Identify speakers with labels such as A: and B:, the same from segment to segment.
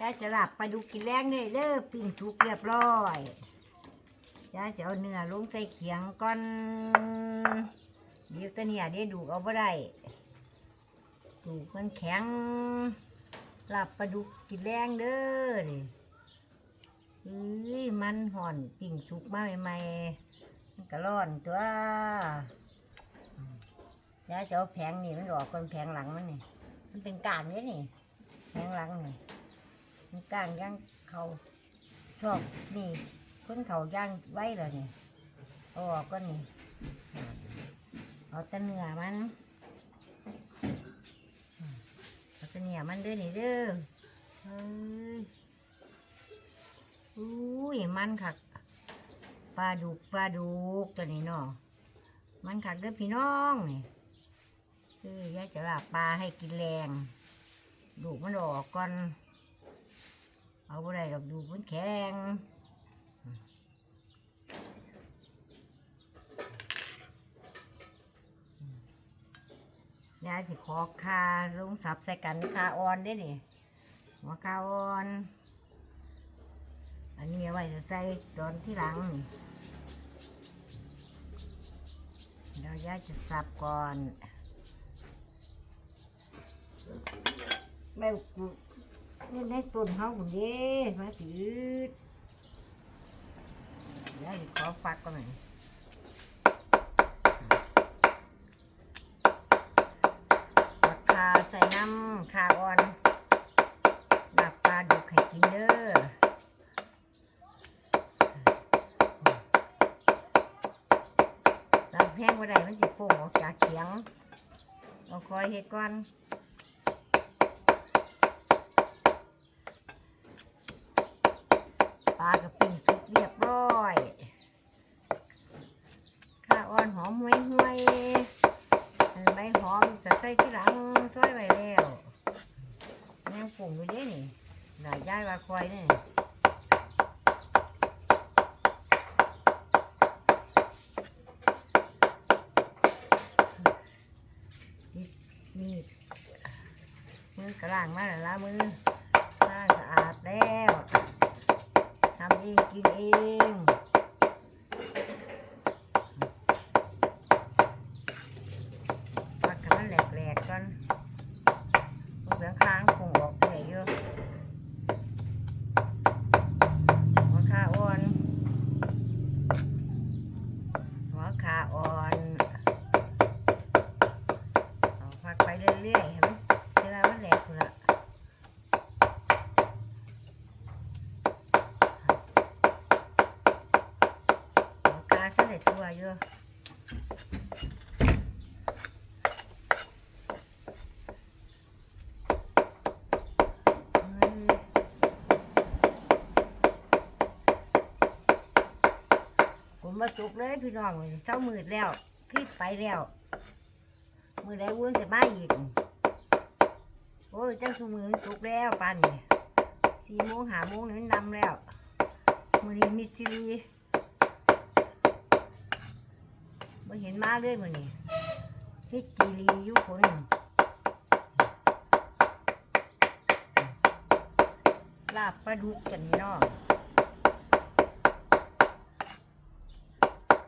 A: ยายจะหลับไปดูกินแรงเลยเด้อปิ้งสุกเรียบร้อยยายจะเอาเนื้อลงใส่เขียงก่อนเดี๋ยวตัวเนี่ยเดี๋ยวดูเอาไ่ได้ดูมันแข็งหลับไปดูกินแรงเด้อนี่เอ้ยมันห่อนปิ้งสุกมาใหม่ๆมันก็ร้อนตัวยายจะเอาแผงนี่มันออกก่อนแผงหลังมันนี่มันเป็นกางเนี่ยนี่แผงหลังนี่ มันกลางย่างเขาชอบนี่คนเขาย่างไว้เลยนี่เออกก็นี่เอาตะเนื้อมันเอาตะเนื้อมันเด้อนี่เด้อเฮ้ยอุ้ยมันคักปลาดุกปลาดุกตัวนี้เนาะมันคักเด้อพี่น้องนี่เอ้ยายจะลาปลาให้กินแรงดูมันออกก่อน เอาบ่ได้ดอกดูมันแข็งยายสิขอคาลุงสับใส่กันคาออนได้นี่หัวคาออน อันนี้เอาไว้จะใส่ตอนที่หลังนี่เดี๋ยวยายจะสับก่อนแม่กู นี่ในต้นเฮาบุนเด้มาสิอืดเดี๋ยวขอฟักก่อนหน่อยราคาใส่น้ำคาอ่อนหลับปลาดุกไข่กินเด้อสับแห้งว่าได้มันสิโป่งออกจากเขียงเอาคอยเฮ็ดก่อน ปลากระปิ่งสุกเรียบร้อยข้าอ่อนหอมห่วยห่วยอันใบหอมจะใส่ที่หลังซอยไว้แล้วยังปรุงอยู่เด้นี่หน่อยย้ายว่าคอยนี่นี่มือกระล่างมาแล้วละมือล้างสะอาดแล้ว ทำเองกินเองปักมันแหลกๆก่อนมันเหลืองค้างคงออกเหนื่อยอะหัวขาอ่อน หัวขาอ่อนเอาพักไปเรื่อยๆเห็นไหมเวลามันแหลกพุ่นละ หัวกาซะเลยตัวอยู่เฮ้ยผ มาจุกเลยพี่น้องเช้ามืดแล้วพี่ไปแล้ว มือได้วุ้นจะมาอีก โอ้ยจังสมือมันจุกแล้วปันสี่โมงหาโมงนี่นำแล้ว มือนี้มิสซิลีไม่เห็นมาเลยมันนี่นี่กีรียู่คนลาบปลาดุกกันนี่เนาะ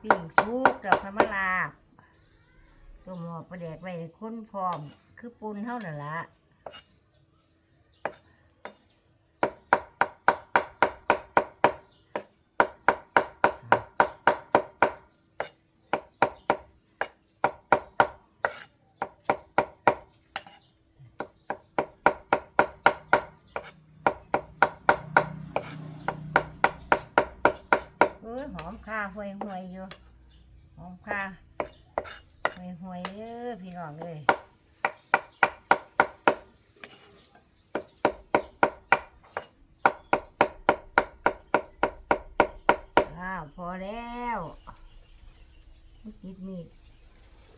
A: ปิ้งซุกดอกพมะลาบต้มหม้อประเดกไว้ให้คนพร้อม คือปุนเท่านั่นละ ยหอมค่าห่วยห่วยอยู่ หอมค่าห่วยห่วยเด้อพี่น้องเอ้ยอ้าวพอแล้วมันติดมีด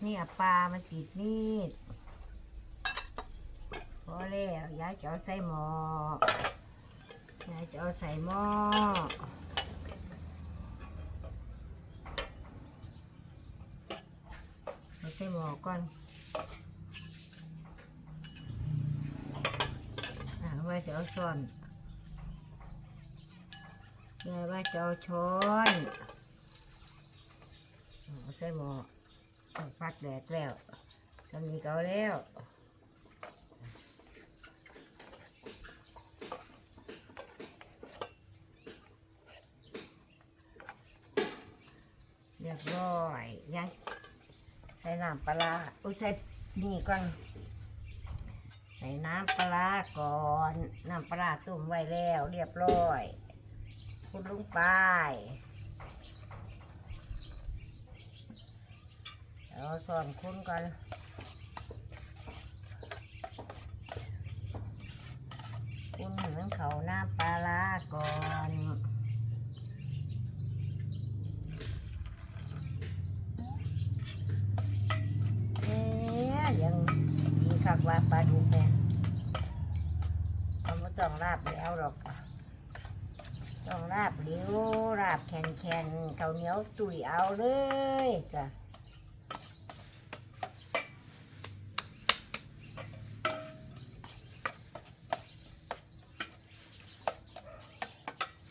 A: เนี่ยปลามันติดมีดพอแล้วยายจะเอาใส่หม้อยายจะเอาใส่หม้อ เอาใส่หม้อก่อนอ่าจะเอาซ่อนยายว่าจะเอาช้อนเอาใส่หม้อเอาฟักแดดแล้วตอนนี้ก็เอาแล้วเรียบร้อยยาย ใส่น้ำปลาอุ้ยใส่นี่ก่อน ใส่น้ำปลาก่อน น้ำปลาร้าต้มไว้แล้วเรียบร้อยคุณลุงไปเอาส่วนคุณก่อนคุณเหมือนเขาน้ำปลาก่อน เอ๊ะยังมีคัก ว่าปลาดุกเนี่เขาไม่ต้องราบเดียวหรอกต้องราบเดียวราบแข็งแข็งๆข้าเหนียวตุยเอาเลยจ้ะ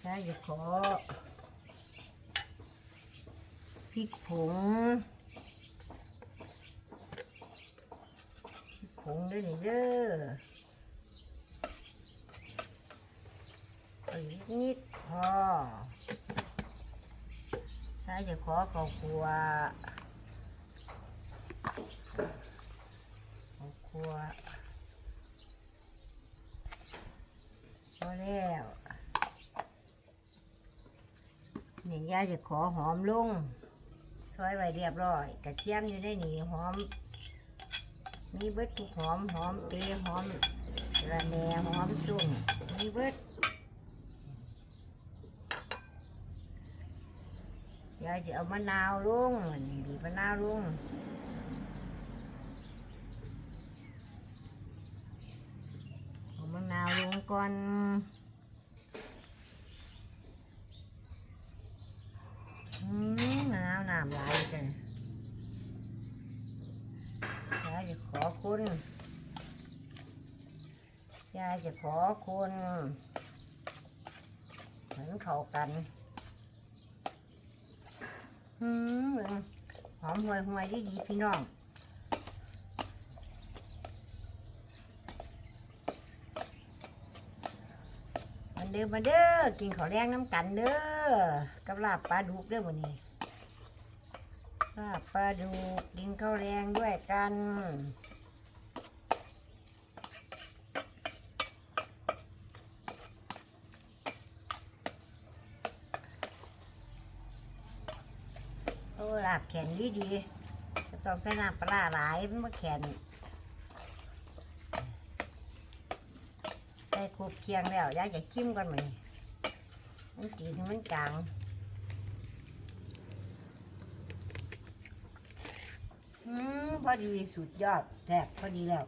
A: ถ้าจะขอพริกผง ผงด้วยนี่เด้ออีกนิดพอถ้าจะขอข้าวคั่วข้าวคั่วพอแล้วนี่ย่าจะขอหอมลงซอยไว้เรียบร้อยกระเทียมอยู่ได้หนีหอม มีเบิดทุกหอมหอมเปรหอมระแหน่หอมจุ่มมีเบิดยายจะเอามะนาวลงนี่บีบมะนาวลงเอามะนาวลงก่อนอืมมะนาวน้ำไหลายจัง ยายจะข อคุณ ยายจะขอคุณเหมือนเข้ากันอืมหอมห่วยหวยดีดีพี่น้องมันเด้อมาเด้อกินข้าวแรงน้ำกันเด้อกับลาบปลาดุกเด้อวันนี้ ลาบปลาดุกกินข้าวแรงด้วยกัน โอ้ลาบแขนดีดีๆจะต้องใส่น้ำปลาหลายมันมาแขนใส่ครบเคียงแล้วยายจะชิมก่อนไหมมันจีนมันจาง อืมพอดีสุดยอดแทบพอดีแล้ว